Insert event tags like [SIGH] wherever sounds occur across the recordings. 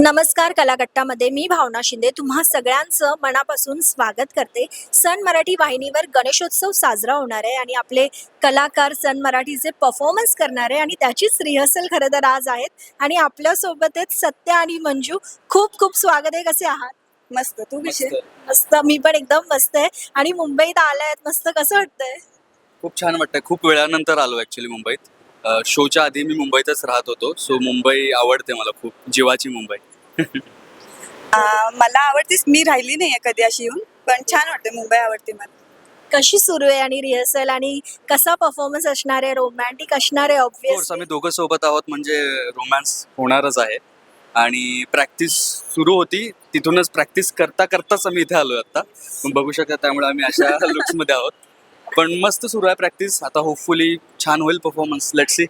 नमस्कार कलाकट्टामध्ये मी भावना शिंदे तुम्हा सगळ्यांचं मनापासून स्वागत करते. सन मराठी वाहिनीवर गणेशोत्सव साजरा होणार आहे आणि आपले कलाकार सन मराठीचे परफॉर्मन्स करणार आहे आणि त्याचीच रिहर्सल खरं तर आज आहेत. आणि आपल्यासोबत आहेत सत्य आणि मंजू. खूप खूप स्वागत आहे. कसे आहात? मस्त. तू कशी? मस्त. मी पण एकदम मस्त आहे. आणि मुंबईत आल्या. मस्त कसं वाटतंय? खूप छान वाटतंय. खूप वेळानंतर आलो ऍक्च्युली मुंबईत. शोच्या आधी मी मुंबईतच राहत होतो. सो मुंबई आवडते मला खूप. जीवाची मुंबई. मला आवडतेस. मी राहिली नाहीये कधी अशी येऊन. पण छान वाटते मुंबई आवडते मला. कशी सुरू आहे आणि रिहर्सल आणि कसा परफॉर्मन्स असणार आहे? रोमॅन्टिक असणार आहे ऑब्विस आम्ही दोघं सोबत आहोत. म्हणजे रोमॅन्स होणारच आहे. आणि प्रॅक्टिस सुरू होती. तिथूनच प्रॅक्टिस करता करताच आम्ही इथे आलोय आता. बघू शकता त्यामुळे आम्ही अशा [LAUGHS] लुक्समध्ये आहोत. पण मस्त सुरू आहे प्रॅक्टिस आता होपफुली छान होईल परफॉर्मन्स लेट सी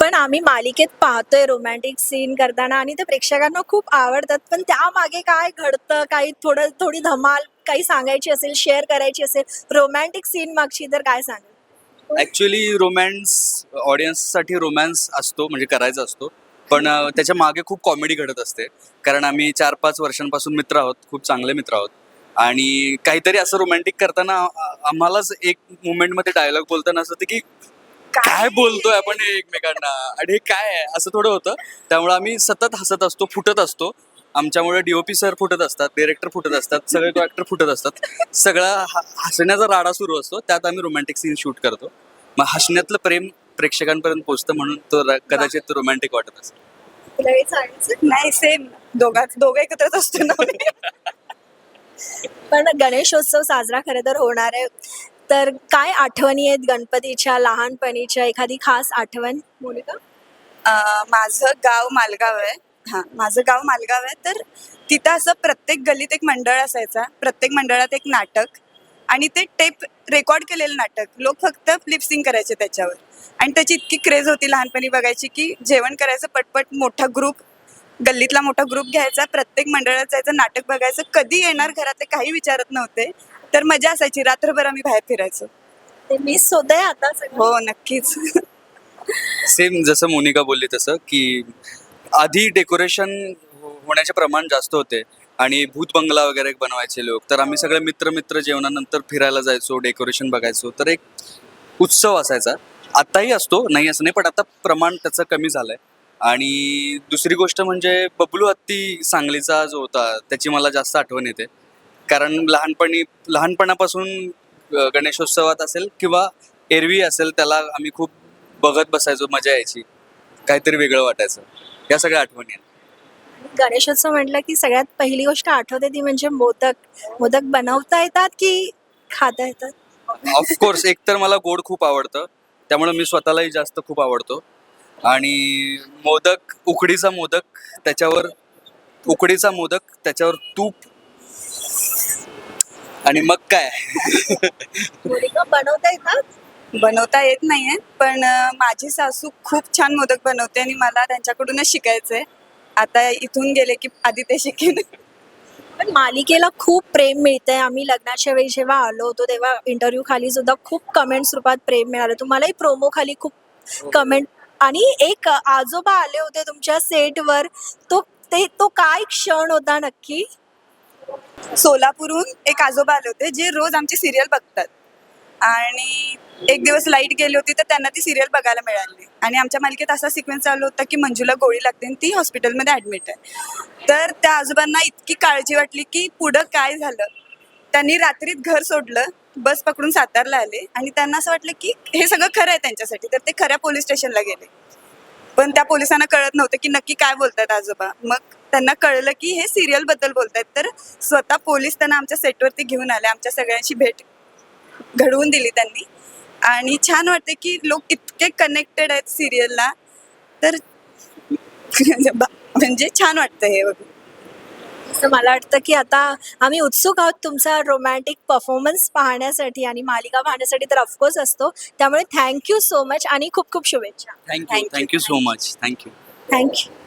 पण आम्ही मालिकेत पाहतोय रोमॅन्टिक सीन करताना आणि ते प्रेक्षकांना खूप आवडतात. पण त्यामागे काय घडतं? काही थोडं थोडी धमाल काही सांगायची असेल शेअर करायची असेल रोमॅन्टिक सीन मागची तर काय सांगाल? ऍक्च्युली रोमॅन्स ऑडियन्ससाठी रोमॅन्स असतो म्हणजे करायचा असतो. पण त्याच्यामागे खूप कॉमेडी घडत असते. कारण आम्ही चार पाच वर्षांपासून मित्र आहोत खूप चांगले मित्र आहोत. आणि काहीतरी असं रोमॅन्टिक करताना आम्हालाच एक मुमेंटमध्ये डायलॉग बोलताना असं होतं की काय बोलतोय आपण एकमेकांना? आणि हे काय आहे? असं थोडं होतं. त्यामुळे आम्ही सतत हसत असतो फुटत असतो. आमच्यामुळे डीओपी सर फुटत असतात डिरेक्टर फुटत असतात सगळे [LAUGHS] तो ऍक्टर फुटत असतात. सगळा हसण्याचा राडा सुरू असतो. त्यात आम्ही रोमॅन्टिक सीन शूट करतो. मग हसण्यातलं प्रेम प्रेक्षकांपर्यंत पोहोचतं म्हणून तो कदाचित रोमॅन्टिक वाटत असेल. सांगायचं नाही सेम दोघा दोघं एकत्रच असतो ना? पण गणेशोत्सव साजरा खरं तर होणार आहे. तर काय आठवणी आहेत गणपतीच्या लहानपणीच्या? एखादी खास आठवण मोनिका? आ, माझं गाव मालगाव आहे. हा माझं गाव मालगाव आहे. तर तिथं असं प्रत्येक गलीत एक मंडळ असायचा. प्रत्येक मंडळात एक नाटक आणि ते टेप रेकॉर्ड केलेलं नाटक. लोक फक्त लिपसिंग करायचे त्याच्यावर. आणि त्याची इतकी क्रेज होती लहानपणी बघायची की जेवण करायचं पटपट मोठा ग्रुप गल्लीतला मोठा ग्रुप घ्यायचा प्रत्येक मंडळात जायचं नाटक बघायचं कधी येणार घरातले काही विचारत नव्हते तर मजा असायची. रात्रभर आम्ही बाहेर फिरायचो. ते मिस होतंय आता सगळं. हो नक्कीच. सेम जसं मोनिका बोलली तसं की आधी डेकोरेशन होण्याचे प्रमाण जास्त होते आणि भूत बंगला वगैरे बनवायचे लोक. तर आम्ही सगळे मित्र मित्र जेवणानंतर फिरायला जायचो डेकोरेशन बघायचो. तर एक उत्सव असायचा. आत्ताही असतो नाही असं नाही पण आता प्रमाण त्याचं कमी झालंय. आणि दुसरी गोष्ट म्हणजे बबलू हत्ती सांगलीचा जो होता त्याची मला जास्त आठवण येते. कारण लहानपणी लहानपणापासून गणेशोत्सवात असेल किंवा एरवी असेल त्याला आम्ही खूप बघत बसायचो मजा यायची. काहीतरी वेगळं वाटायचं. या सगळ्या आठवणी आहेत. गणेशोत्सव म्हटलं की सगळ्यात पहिली गोष्ट आठवते ती म्हणजे मोदक. मोदक बनवता येतात की खाता येतात? ऑफकोर्स एक तर मला गोड खूप आवडतं. त्यामुळे मी स्वतःलाही जास्त खूप आवडतो. आणि मोदक उकडीचा मोदक त्याच्यावर उकडीचा मोदक त्याच्यावर तूप आणि मग काय? बनवता येतात? बनवता येत नाहीये पण माझी सासू खूप छान मोदक बनवते आणि मला त्यांच्याकडूनच शिकायचंय. आता इथून गेले की आधी ते शिकेन. पण मालिकेला खूप प्रेम मिळतंय. आम्ही लग्नाच्या वेळी जेव्हा आलो होतो तेव्हा इंटरव्ह्यू खाली सुद्धा खूप कमेंट्स रूपात प्रेम मिळालं. तुम्हालाही प्रोमो खाली खूप कमेंट आणि एक आजोबा आले होते तुमच्या सेटवर तो ते तो काय क्षण होता नक्की? सोलापूरहून एक आजोबा आले होते जे रोज आमची सिरियल बघतात. आणि एक दिवस लाइट गेली होती तर त्यांना ती सिरियल बघायला मिळाली. आणि आमच्या मालिकेत असा सिक्वेन्स चालू होता की मंजूला गोळी लागते आणि ती हॉस्पिटलमध्ये ॲडमिट आहे. तर त्या आजोबांना इतकी काळजी वाटली की पुढं काय झालं? त्यांनी रात्रीत घर सोडलं. बस पकडून सातारला आले आणि त्यांना असं वाटलं की हे सगळं खरं आहे त्यांच्यासाठी तर ते खऱ्या पोलीस स्टेशनला गेले. पण त्या पोलिसांना कळत नव्हतं की नक्की काय बोलतात आजोबा. मग त्यांना कळलं की हे सिरियलबद्दल बोलतायत. तर स्वतः पोलीस त्यांना आमच्या सेटवरती घेऊन आले आमच्या सगळ्यांशी भेट घडवून दिली त्यांनी. आणि छान वाटते की लोक इतके कनेक्टेड आहेत सिरियलला तर [LAUGHS] म्हणजे छान वाटतं हे बघून. तर मला वाटतं की आता आम्ही उत्सुक आहोत तुमचा रोमॅन्टिक परफॉर्मन्स पाहण्यासाठी आणि मालिका पाहण्यासाठी तर ऑफकोर्स असतो. त्यामुळे थँक्यू सो मच आणि खूप खूप शुभेच्छा. Thank you. Thank you so much thank you thank you